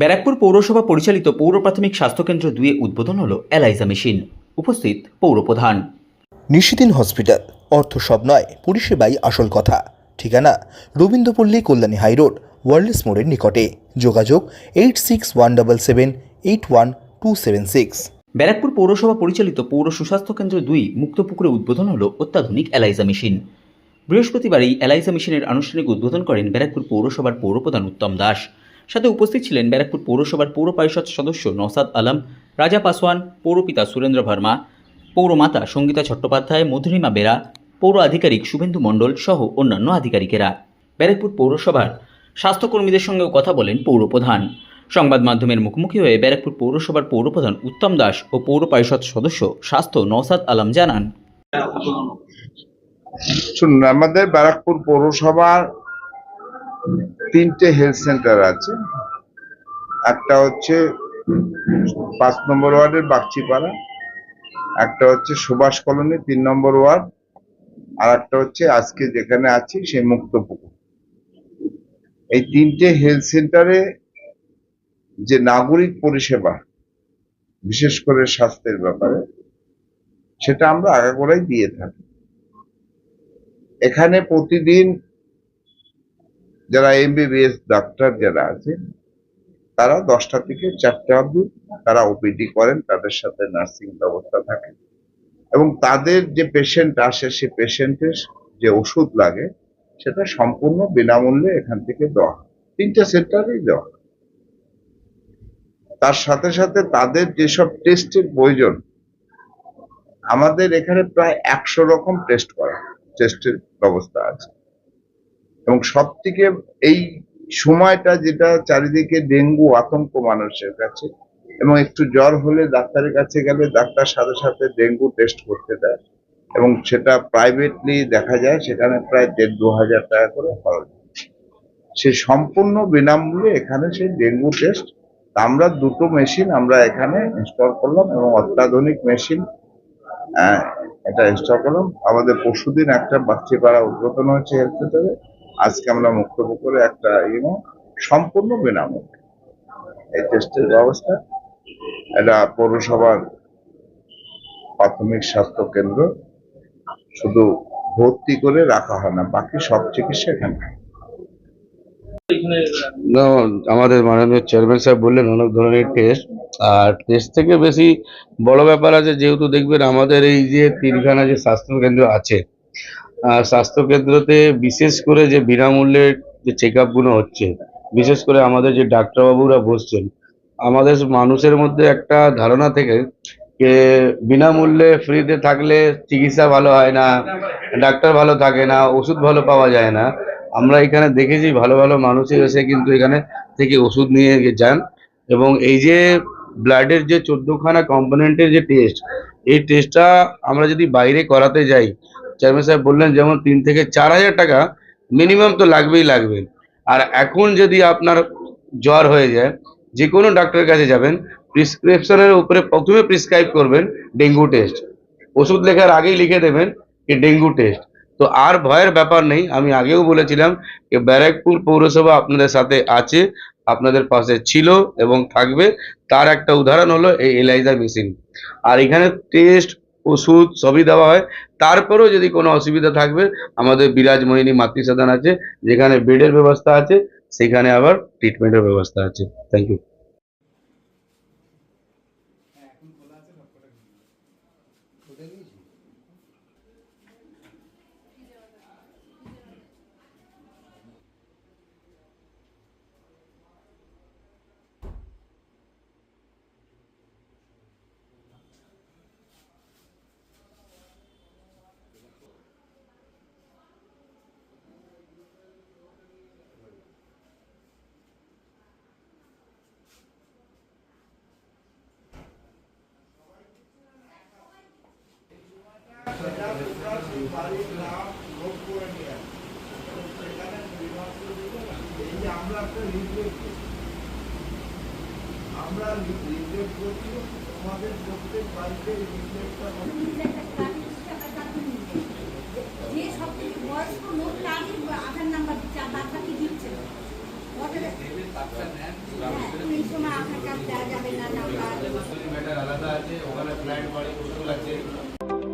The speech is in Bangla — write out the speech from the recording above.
ব্যারাকপুর পৌরসভা পরিচালিত পৌর প্রাথমিক স্বাস্থ্যকেন্দ্র দুয়ে উদ্বোধন হল এলাইজা মেশিন। উপস্থিত পৌরপ্রধান নিশিদিন হসপিটাল। অর্থ সব নয় পরিষেবাই আসল কথা। ঠিকানা রবীন্দ্রপল্লী কল্যাণী হাইরোড ওয়ার্ল্ডস মোড়ের নিকটে। যোগাযোগ eight six one double seven eight one two seven six. Barrackpore পৌরসভা পরিচালিত পৌর সুস্বাস্থ্য কেন্দ্র দুই মুক্তপুকুরে উদ্বোধন হল অত্যাধুনিক এলাইজা মেশিন। বৃহস্পতিবার এই এলাইজা মেশিনের আনুষ্ঠানিক উদ্বোধন করেন ব্যারাকপুর পৌরসভার পৌরপ্রধান উত্তম দাস। সাথে উপস্থিত ছিলেন ব্যারাকপুর পৌরসভার পৌর পরিষদ সদস্য নওসাদ আলম, রাজা পাসওয়ান, পৌরপিতা সুরেন্দ্র ভার্মা, পৌরমাতা সঙ্গীতা চট্টোপাধ্যায়, মধুরিমা বেরা, পৌর আধিকারিক শুভেন্দু মণ্ডল সহ অন্যান্য আধিকারিকেরা। ব্যারাকপুর পৌরসভার স্বাস্থ্যকর্মীদের সঙ্গেও কথা বলেন পৌরপ্রধান। সংবাদ মাধ্যমের মুখোমুখি হয়ে ব্যারাকপুর পৌরসভার পৌরপ্রধান উত্তম দাস ও পৌর পরিষদ সদস্য স্বাস্থ্য নওসাদ আলম জানান। শুনুন, আমাদের ব্যারাকপুর পৌরসভার তিনটে হেলথ সেন্টার আছে। একটা হচ্ছে পাঁচ নম্বর ওয়ার্ডের বাগচিপাড়া, একটা হচ্ছে সুভাষ কলোনি, তিন নম্বর ওয়ার্ড আর একটা হচ্ছে আজকে যেখানে আছি, সেই মুক্তপুকুর। এই তিনটে হেলথ সেন্টারে যে নাগরিক পরিষেবা, বিশেষ করে স্বাস্থ্যের ব্যাপারে, সেটা আমরা আগাগোড়াই দিয়ে থাকি। এখানে প্রতিদিন যারা এমবিবিএস ডাক্তার যারা আছে তারা দশটা থেকে চারটে অবধি তারা ওপিডি করেন, তাদের সাথে নার্সিং ব্যবস্থা থাকে। এবং তাদের যে পেশেন্ট আসে, সে পেশেন্টের যে ওষুধ লাগে, সেটা সম্পূর্ণ বিনামূল্যে এখান থেকে দেওয়া তিনটে সেন্টারেই দেওয়া তার সাথে সাথে তাদের যেসব টেস্টের প্রয়োজন, আমাদের এখানে প্রায় একশো রকম টেস্ট করা টেস্টের ব্যবস্থা আছে। এবং সব থেকে এই সময়টা যেটা চারিদিকে ডেঙ্গু আতঙ্ক মানুষের কাছে, এবং একটু জ্বর হলে ডাক্তারের কাছে গেলে ডাক্তার সাথে সাথে ডেঙ্গু টেস্ট করতে দেয়। এবং সেটা প্রাইভেটলি দেখা যায়, সেখানে প্রায় দেড় দু হাজার টাকা করে খরচ। সে সম্পূর্ণ বিনামূল্যে এখানে সেই ডেঙ্গু টেস্ট আমরা দুটো মেশিন আমরা এখানে ইনস্টল করলাম এবং অত্যাধুনিক মেশিন এটা ইনস্টল করলাম। আমাদের পরশুদিন একটা বাচ্চিপাড়া উদ্বোধন হয়েছে হেলথ সেন্টারে আজকে আমরা মুক্তপুকুরে একটা ইউনো সম্পূর্ণ বিনামূল্যে। এই টেস্টের ব্যবস্থা, এটা পৌরসভার প্রাথমিক স্বাস্থ্য কেন্দ্র, শুধু ভর্তি করে রাখা হয় না, বাকি সব চিকিৎসা এখানে। আমাদের মাননীয় চেয়ারম্যান সাহেব বললেন অনেক ধরনের টেস্ট, আর টেস্ট থেকে বেশি বড় ব্যাপার আছে, যেহেতু দেখবেন আমাদের এই যে তিনখানা যে স্বাস্থ্য কেন্দ্র আছে আর স্বাস্থ্য কেন্দ্রতে বিশেষ করে যে বিনামূল্যে যে চেকগুলো হচ্ছে, বিশেষ করে আমাদের যে ডাক্তারবাবুরা বসছেন, আমাদের মানুষের মধ্যে একটা ধারণা থেকে যে বিনামূল্যে ফ্রিতে থাকলে চিকিৎসা ভালো হয় না, ডাক্তার ভালো থাকে না, ওষুধ ভালো পাওয়া যায় না। আমরা এখানে দেখেছি ভালো ভালো মানুষই এসে কিন্তু এখানে থেকে ওষুধ নিয়ে যান এবং এই যে ব্লাডের যে চোদ্দখানা কম্পোনেন্টের যে টেস্ট, এই টেস্টটা আমরা যদি বাইরে করাতে যাই চেয়ারম্যান সাহেব বললেন, যেমন তিন থেকে চার হাজার টাকা মিনিমাম তো লাগবেই লাগবে। আর এখন যদি আপনার জ্বর হয়ে যায়, যে কোনো ডাক্তারের কাছে যাবেন, প্রিসক্রিপশনের উপরে প্রথমে প্রিসক্রাইব করবেন ডেঙ্গু টেস্ট। ওষুধ লেখার আগেই লিখে দেবেন যে ডেঙ্গু টেস্ট। তো আর ভয়ের ব্যাপার নেই, আমি আগেও বলেছিলাম যে ব্যারাকপুর পৌরসভা আপনাদের সাথে আছে, আপনাদের পাশে ছিল এবং থাকবে। তার একটা উদাহরণ হলো এই এলাইজা মেশিন। আর এখানে টেস্ট ওষুধ সবই দেওয়া হয়। তারপরেও যদি কোনো অসুবিধা থাকবে, আমাদের বিরাজ মোহিনী মাতৃসাধন আছে, যেখানে বেডের ব্যবস্থা আছে, সেখানে আবার ট্রিটমেন্টের ব্যবস্থা আছে। থ্যাংক ইউ যে সব থেকে বয়স্ক লোক তারই আধার নাম্বার দিচ্ছে আর বাদ বাকি দিচ্ছে না। Whatever- এই সময় আধার কার্ড দেওয়া যাবে না number